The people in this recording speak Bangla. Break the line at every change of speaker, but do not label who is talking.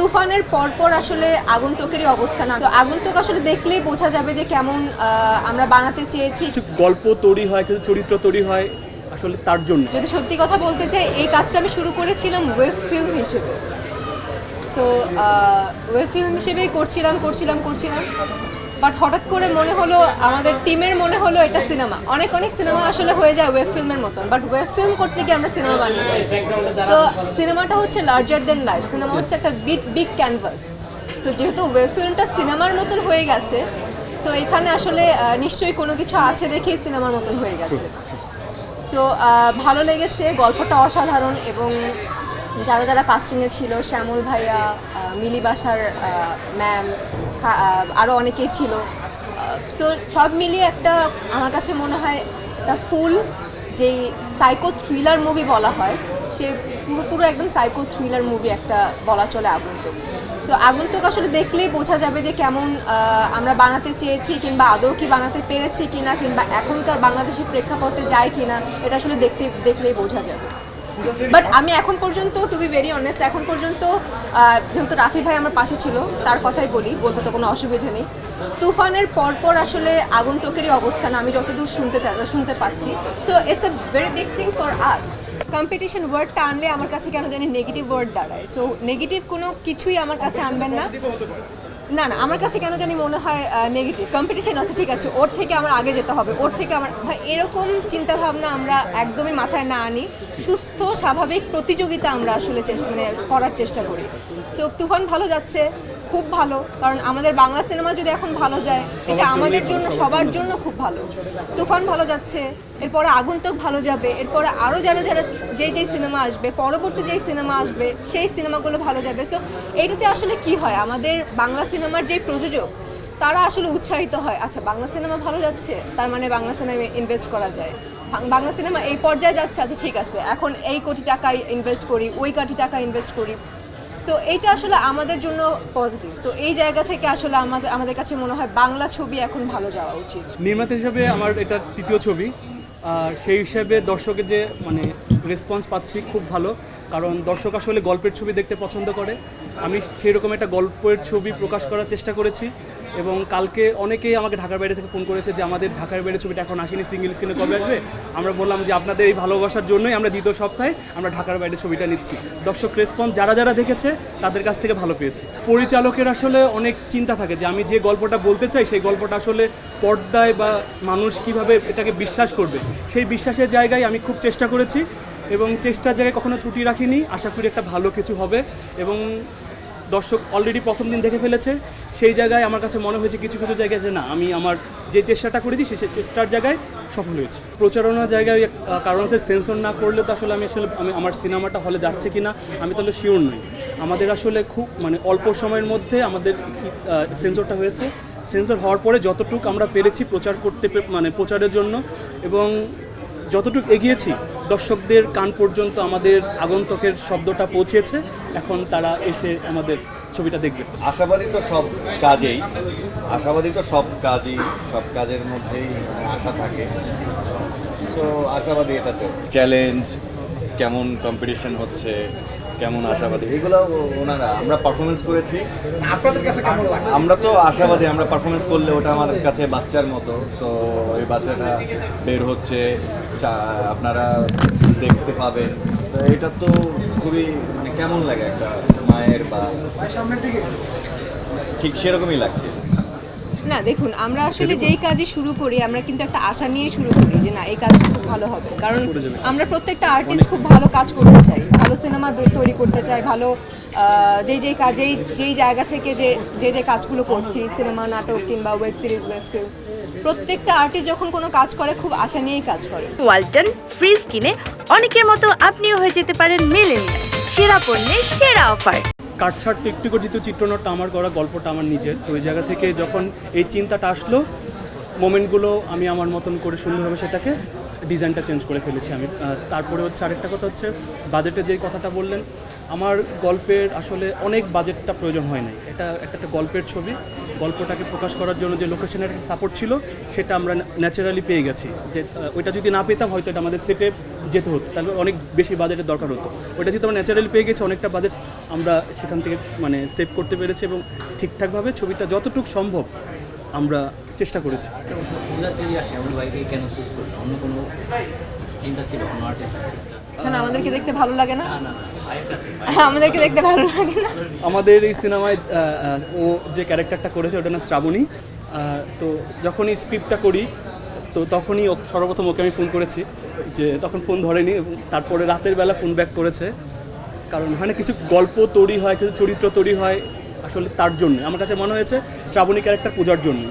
তুফানের পরপর আসলে আগন্তুকেরই অবস্থা না। তো আগন্তুক আসলে দেখলেই বোঝা যাবে যে কেমন আমরা বানাতে চেয়েছি।
গল্প তৈরি হয় কিছু চরিত্র তৈরি হয় আসলে তার জন্য।
যদি সত্যি কথা বলতে চাই এই কাজটা আমি শুরু করেছিলাম ওয়েব ফিল্ম হিসেবে। সো ওয়েব ফিল্ম হিসেবেই করছিলাম করছিলাম করছিলাম। বাট হঠাৎ করে মনে হলো আমাদের টিমের মনে হলো এটা সিনেমা। অনেক অনেক সিনেমা আসলে হয়ে যায় ওয়েব ফিল্মের মতন বাট ওয়েব ফিল্ম করতে গিয়ে আমরা সিনেমা বানিয়ে সো সিনেমাটা হচ্ছে লার্জার দেন লাইফ সিনেমা হচ্ছে একটা বিগ বিগ ক্যানভাস সো যেহেতু ওয়েব ফিল্মটা সিনেমার মতন হয়ে গেছে সো এখানে আসলে নিশ্চয়ই কোনো কিছু আছে দেখেই সিনেমার মতন হয়ে গেছে। সো ভালো লেগেছে গল্পটা অসাধারণ এবং যারা যারা কাস্টিংয়ে ছিল শ্যামল ভাইয়া আহ, মিলি বাসার ম্যাম আরও অনেকেই ছিল সব মিলিয়ে একটা আমার কাছে মনে হয় একটা ফুল যেই সাইকো থ্রিলার মুভি বলা হয়, সে পুরো পুরো একদম সাইকো থ্রিলার মুভি একটা বলা চলে আগন্তুক। তো আগন্তুক আসলে দেখলেই বোঝা যাবে যে কেমন আমরা বানাতে চেয়েছি কিংবা আদৌ কি বানাতে পেরেছি কিনা কিংবা এখনকার বাংলাদেশি প্রেক্ষাপটে যায় কিনা, এটা আসলে দেখতে, দেখলেই বোঝা যাবে। বাট আমি এখন পর্যন্ত টু বি ভেরি অনেস্ট এখন পর্যন্ত যেহেতু রাফি ভাই আমার পাশে ছিল, তার কথাই বলি, বলতে তো কোনো অসুবিধা নেই। তুফানের পরপর আসলে আগন্তুকেরই অবস্থান আমি যতদূর শুনতে চাই শুনতে পাচ্ছি। So it's a very big thing for us competition ওয়ার্ডটা আনলে আমার কাছে কেন জানি নেগেটিভ ওয়ার্ড দাঁড়ায়। সো নেগেটিভ কোনো কিছুই আমার কাছে আনবেন না। না না, আমার কাছে কেন জানি মনে হয় নেগেটিভ কম্পিটিশন আছে, ঠিক আছে, ওর থেকে আমার আগে যেতে হবে, ওর থেকে আমার, ভাই, এরকম চিন্তা ভাবনা আমরা একদমই মাথায় না আনি। সুস্থ, স্বাভাবিক প্রতিযোগিতা আমরা আসলে মানে করার চেষ্টা করি। সো তুফান ভালো যাচ্ছে খুব ভালো কারণ আমাদের বাংলা সিনেমা যদি এখন ভালো যায় এটা আমাদের জন্য সবার জন্য। খুব ভালো। তুফান ভালো যাচ্ছে এরপরে আগন্তুক ভালো যাবে এরপরে আরও যারা যারা যেই যেই সিনেমা আসবে পরবর্তী যেই সিনেমা আসবে সেই সিনেমাগুলো ভালো যাবে। সো এইটাতে আসলে কি হয়? আমাদের বাংলা সিনেমার যে প্রযোজক তারা আসলে উৎসাহিত হয় আচ্ছা বাংলা সিনেমা ভালো যাচ্ছে তার মানে বাংলা সিনেমায় ইনভেস্ট করা যায়। বাংলা সিনেমা এই পর্যায়ে যাচ্ছে আচ্ছা ঠিক আছে এখন এই কোটি টাকা ইনভেস্ট করি ওই কোটি টাকা ইনভেস্ট করি। সো এইটা আসলে আমাদের জন্য পজিটিভ সো এই জায়গা থেকে আসলে আমাদের আমাদের কাছে মনে হয় বাংলা ছবি এখন ভালো যাওয়া উচিত।
নির্মাতা হিসেবে আমার এটা তৃতীয় ছবি। আর সেই হিসেবে দর্শকের যে মানে রেসপন্স পাচ্ছি খুব ভালো। কারণ দর্শক আসলে গল্পের ছবি দেখতে পছন্দ করে। আমি সেই রকম একটা গল্পের ছবি প্রকাশ করার চেষ্টা করেছি। এবং কালকে অনেকেই আমাকে ঢাকার বাইরে থেকে ফোন করেছে যে আমাদের ঢাকার বাইরে ছবিটা এখন আসেনি সিঙ্গেল স্ক্রিনে কবে আসবে? আমরা বললাম যে আপনাদের এই ভালোবাসার জন্যই আমরা দ্বিতীয় সপ্তাহে আমরা ঢাকার বাইরে ছবিটা নিচ্ছি। দর্শক রেসপন্স যারা যারা দেখেছে, তাদের কাছ থেকে ভালো পেয়েছি। পরিচালকের আসলে অনেক চিন্তা থাকে যে আমি যে গল্পটা বলতে চাই, সেই গল্পটা আসলে পর্দায় বা মানুষ কীভাবে এটাকে বিশ্বাস করবে, সেই বিশ্বাসের জায়গায় আমি খুব চেষ্টা করেছি এবং চেষ্টার জায়গায় কখনো ত্রুটি রাখিনি। আশা করি একটা ভালো কিছু হবে এবং দর্শক অলরেডি প্রথম দিন দেখে ফেলেছে, সেই জায়গায় আমার কাছে মনে হয়েছে কিছু কিছু জায়গায় যে না, আমি আমার যে চেষ্টাটা করেছি সেই চেষ্টার জায়গায় সফল হয়েছি। প্রচারণার জায়গায় কারণ হচ্ছে সেন্সর না করলে তো আসলে আমি আসলে, আমি আমার সিনেমাটা হলে যাচ্ছে কি না আমি তাহলে শিওর নই। আমাদের আসলে খুব মানে অল্প সময়ের মধ্যে আমাদের সেন্সরটা হয়েছে। সেন্সর হওয়ার পরে যতটুকু আমরা পেরেছি প্রচার করতে মানে প্রচারের জন্য এবং যতটুকু এগিয়েছি দর্শকদের কান পর্যন্ত আমাদের আগন্তকের শব্দটা পৌঁছেছে। এখন তারা এসে আমাদের ছবিটা দেখবে।
আশাবাদী তো সব কাজেই আশাবাদী তো সব কাজই সব কাজের মধ্যেই আশা থাকে। তো আশাবাদী এটাতে। চ্যালেঞ্জ কেমন কম্পিটিশন হচ্ছে? কেমন আশাবাদী? এগুলো ওনারা আমরা পারফরমেন্স করেছি।
আপনাদের কাছে কেমন লাগছে?
আমরা তো আশাবাদী আমরা পারফরমেন্স করলে ওটা আমাদের কাছে বাচ্চার মতো। সো ওই বাচ্চাটা বের হচ্ছে আপনারা দেখতে পাবেন। তো এটা তো খুবই মানে কেমন লাগে একটা মায়ের বা ঠিক সেরকমই লাগছে।
না দেখুন আমরা আসলে যেই কাজই শুরু করি আমরা কিন্তু একটা আশা নিয়ে শুরু করি যে না এই কাজটা খুব ভালো হবে। কারণ আমরা প্রত্যেকটা আর্টিস্ট খুব ভালো কাজ করতে চাই ভালো সিনেমা তৈরি করতে চাই ভালো যেই যেই কাজেই যেই জায়গা থেকে যে যে যে কাজগুলো করছি সিনেমা নাটক কিংবা ওয়েব সিরিজ ওয়েব ফিল্ম প্রত্যেকটা আর্টিস্ট যখন কোনো কাজ করে খুব আশা নিয়েই কাজ করে।
ওয়ালটন ফ্রিজ কিনে অনেকের মতো আপনিও হয়ে যেতে পারেন মিলেনিয়াল। সেরা পণ্যের সেরা অফার
কাটছাট একটু যেহেতু চিত্রনাট্য আমার করা, গল্পটা আমার নিজের। তো ওই জায়গা থেকে যখন এই চিন্তাটা আসলো, মোমেন্টগুলো আমি আমার মতন করে সুন্দরভাবে সেটাকে ডিজাইনটা চেঞ্জ করে ফেলেছি আমি। তারপরে হচ্ছে আরেকটা কথা হচ্ছে বাজেটের যেই কথাটা বললেন, আমার গল্পের আসলে অনেক বাজেটটা প্রয়োজন হয় নাই। এটা একটা গল্পের ছবি। গল্পটাকে প্রকাশ করার জন্য যে লোকেশনের একটা সাপোর্ট ছিল সেটা আমরা ন্যাচারালি পেয়ে গেছি। যে ওইটা যদি না পেতাম হয়তো এটা আমাদের সেটে যেতে হতো। তাহলে অনেক বেশি বাজেটের দরকার হতো। ওটা যেহেতু আমরা ন্যাচারালি পেয়ে গেছি অনেকটা বাজেট আমরা সেখান থেকে মানে সেভ করতে পেরেছি এবং ঠিকঠাকভাবে ছবিটা যতটুকু সম্ভব আমরা চেষ্টা করেছি।
আমাদেরকে দেখতে ভালো লাগে না। আমাদেরকে দেখতে ভালো লাগে না।
আমাদের এই সিনেমায় ও যে ক্যারেক্টারটা করেছে ওটা না শ্রাবণী। তো যখনই স্ক্রিপ্টটা করি, তো তখনই সর্বপ্রথম ওকে আমি ফোন করেছি, যে তখন ফোন ধরেনি এবং তারপরে রাতের বেলা ফোন ব্যাক করেছে। কারণ হয় না কিছু গল্প তৈরি হয়, কিছু চরিত্র তৈরি হয় আসলে তার জন্য আমার কাছে মনে হয়েছে শ্রাবণী ক্যারেক্টার পূজার জন্য